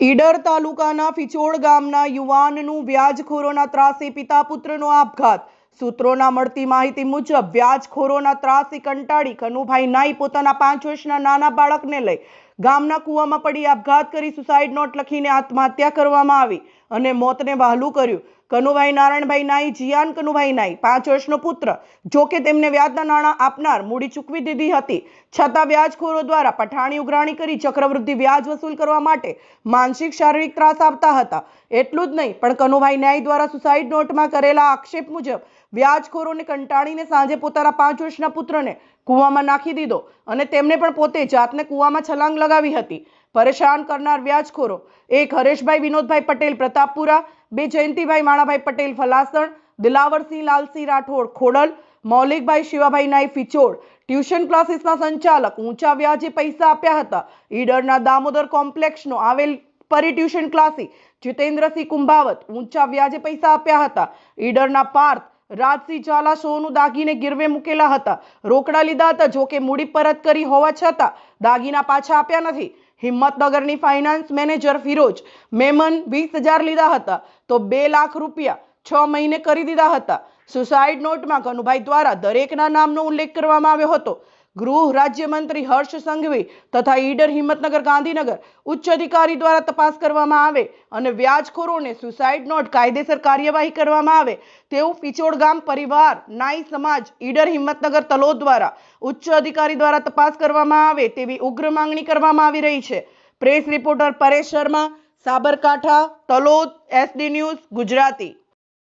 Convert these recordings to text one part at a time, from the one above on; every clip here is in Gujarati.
ઈડર તાલુકાના ફિચોડ ગામના યુવાનનું વ્યાજખોરોના ત્રાસે પિતા પુત્રનો આપઘાત. સૂત્રોના મળતી માહિતી મુજબ, વ્યાજખોરોના ત્રાસી કંટાળી કનુભાઈ નાઈ પોતાના પાંચ વર્ષના નાના બાળકને લઈ ગામના કૂવામાં પડી આપઘાત કરી સુસાઇડ નોટ લખીને આત્મહત્યા કરવામાં આવી અને મોતને વહાલું કર્યું. કનુભાઈ નારાયણભાઈ નાઈ, જીયાન કનુભાઈ નાઈ, પાંચ વર્ષનો પુત્ર. જો કે તેમને વ્યાજના નાણાં આપનાર મૂડી ચૂકવી દીધી હતી. છતાં વ્યાજખોરો દ્વારા પઠાણી ઉઘરાણી કરી ચક્રવૃદ્ધિ વ્યાજ વસૂલ કરવા માટે માનસિક શારીરિક ત્રાસ આપતા હતા. એટલું જ નહીં, પણ કનુભાઈ ન્યાય દ્વારા સુસાઇડ નોટમાં કરેલા આક્ષેપ મુજબ વ્યાજખોરોને કંટાળીને સાંજે પોતાના પાંચ વર્ષના પુત્રને કૂવામાં નાખી દીધો અને તેમણે પણ પોતે જાતને કૂવામાં છલાંગ લગાવી હતી. પરેશાન કરનાર વ્યાજખોરો એક હરેશભાઈ વિનોદભાઈ પટેલ, પ્રતાપપુરા, બે જયંતિભાઈ માણાભાઈ પટેલ, ફલાસણ, દિલાવરસિંહ, લાલસિંહ રાઠોડ, ખોડલ, મૌલિકભાઈ શિવાભાઈ નાઈ, ફિચોડ. ટ્યુશન ક્લાસીસના સંચાલક ઊંચા વ્યાજે પૈસા આપ્યા હતા. ઈડરના દામોદર કોમ્પ્લેક્ષનો આવેલ પરી ટ્યુશન ક્લાસી જીતેન્દ્રસિંહ કુંભાવત ઊંચા વ્યાજે પૈસા આપ્યા હતા. ઈડરના પાર્થ રાજસિંહ ઝાલા સોનું દાગીને ગીરવે મૂકેલા હતા. રોકડા લીધા હતા જોકે મૂડી પરત કરી હોવા છતાં દાગીના પાછા આપ્યા નથી. હિંમતનગરની ફાઇનાન્સ મેનેજર ફિરોજ મેમન વીસ હજાર લીધા હતા, તો બે લાખ રૂપિયા છ મહિને કરી દીધા હતા. સુસાઇડ નોટમાં કનુભાઈ દ્વારા દરેકના નામનો ઉલ્લેખ કરવામાં આવ્યો હતો. ગૃહ રાજ્યમંત્રી હર્ષ સંઘવી તથા ઈડર હિંમતનગર ગાંધીનગર ઉચ્ચ અધિકારી દ્વારા તપાસ કરવામાં આવે અને વ્યાજખોરોને સુસાઇડ નોટ કાયદેસર કાર્યવાહી કરવામાં આવે તેવું પિચોડ ગામ પરિવાર, નાઈ સમાજ, ઈડર હિંમતનગર તલોદ દ્વારા ઉચ્ચ અધિકારી દ્વારા તપાસ કરવામાં આવે તેવી ઉગ્ર માંગણી કરવામાં આવી રહી છે. Press reporter Paresh Sharma, Sabarkantha, Talod, S D news, Gujarati.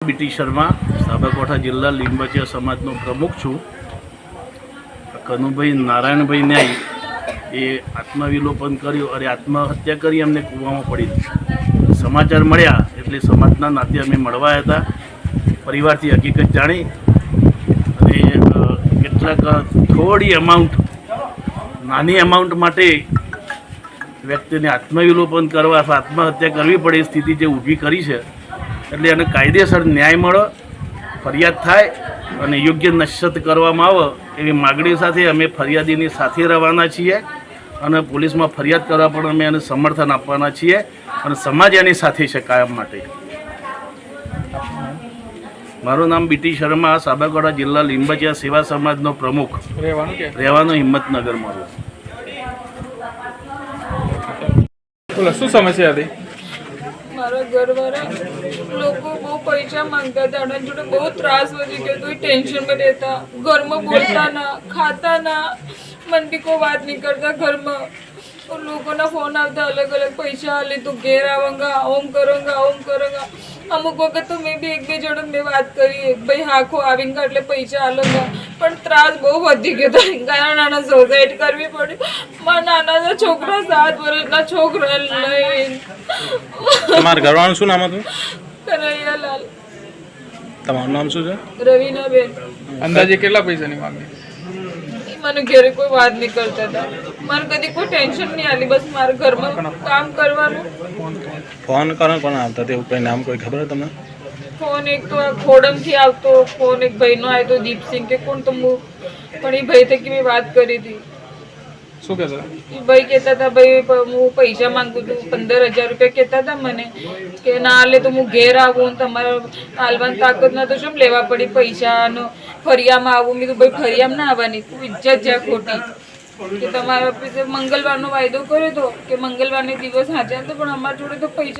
B T Sharma, Sabarkantha જિલ્લા લીંબાચિયા સમાજનો પ્રમુખ છું. કનુભાઈ નારાયણભાઈ ન્યાય એ આત્મવિલોપન કર્યું અને આત્મહત્યા કરી અમને કૂવામાં પડી. સમાચાર મળ્યા એટલે સમાજના નાતે અમે મળવા હતા. પરિવારથી હકીકત જાણી. અને કેટલાક થોડી અમાઉન્ટ નાની અમાઉન્ટ માટે વ્યક્તિને આત્મવિલોપન કરવા અથવા આત્મહત્યા કરવી પડે સ્થિતિ જે ઊભી કરી છે. એટલે એને કાયદેસર ન્યાય મળે ફરિયાદ થાય અને યોગ્ય નશ્યત કરવામાં આવે એવી માગણી સાથે અમે ફરિયાદીની સાથે રહેવાના છીએ અને પોલીસમાં ફરિયાદ કરવા પણ અમે એને સમર્થન આપવાના છીએ અને સમાજ એની સાથે છે કાયમ માટે. મારું નામ બીટી શર્મા સાબરકાંઠા જિલ્લા લીંબચિયા સેવા સમાજનો પ્રમુખ. રહેવાનું હિંમતનગર મારું શું સમસ્યા હતી? મારા ઘરવાળા લોકો બહુ પૈસા માંગતા હતા એના જોડે બહુ ત્રાસ વધી ગયો તો ટેન્શનમાં રહેતા ઘરમાં બોલતા ના ખાતા ના મનથી કોઈ વાત નહીં કરતા ઘરમાં તો લોકોના ફોન આવતા અલગ અલગ પૈસા આલે તો ઘેર આવંગા ઓમ કરોંગા ઓમ કરોંગા અમુક વખત તો મેં બી એક બે જોડે મેં વાત કરી એક ભાઈ હાખો આવીંગા એટલે પૈસા આલો પણ ત્રાસ બહુ વધી ગયો તો. નાના નાના સોસાઇટ કરવી પડી મારા નાના નાના છોકરા સાત વર્ષના છોકરા લઈને. તમારા ઘરવાળાનું શું નામ હતું? કનૈયાલાલ. તમારું નામ શું છે? રવિના બેન અંદાજે કેટલા પૈસાની માંગણી? મને ઘેરે કોઈ વાત નહીં કરતા હતા. મારે કદી કોઈ ટેન્શન નહીં આલી બસ મારે ઘરમાં કામ કરવાનું. ફોન કરો કોણ આવતા તેવું કંઈ નામ કોઈ ખબર તમને? ફોન એક તો આ ખોડમથી આવતો ફોન એક ભાઈનો આવ્યો તો દીપસિંહ કે કોણ તો હું. પણ એ ભાઈ થકી મેં વાત કરી હતી. શું કહેતો એ ભાઈ કહેતા હતા ભાઈ હું પૈસા માંગુ છું પંદર હજાર રૂપિયા. કહેતા હતા મને કે ના હાલે તો હું ઘેર આવું ને તમારે હાલવાની તાકાત ના તો શું લેવા પડી? પૈસાનો ફરિયામાં આવું. મેં કીધું ભાઈ ફરિયામાં ના આવવાની તું ઇજ્જત જ્યાં ખોટી. કે તમારા પાસે મંગળવારનો વાયદો કર્યો હતો કે મંગળવારને દિવસ હાજર હતો, પણ અમારા જોડે તો પૈસા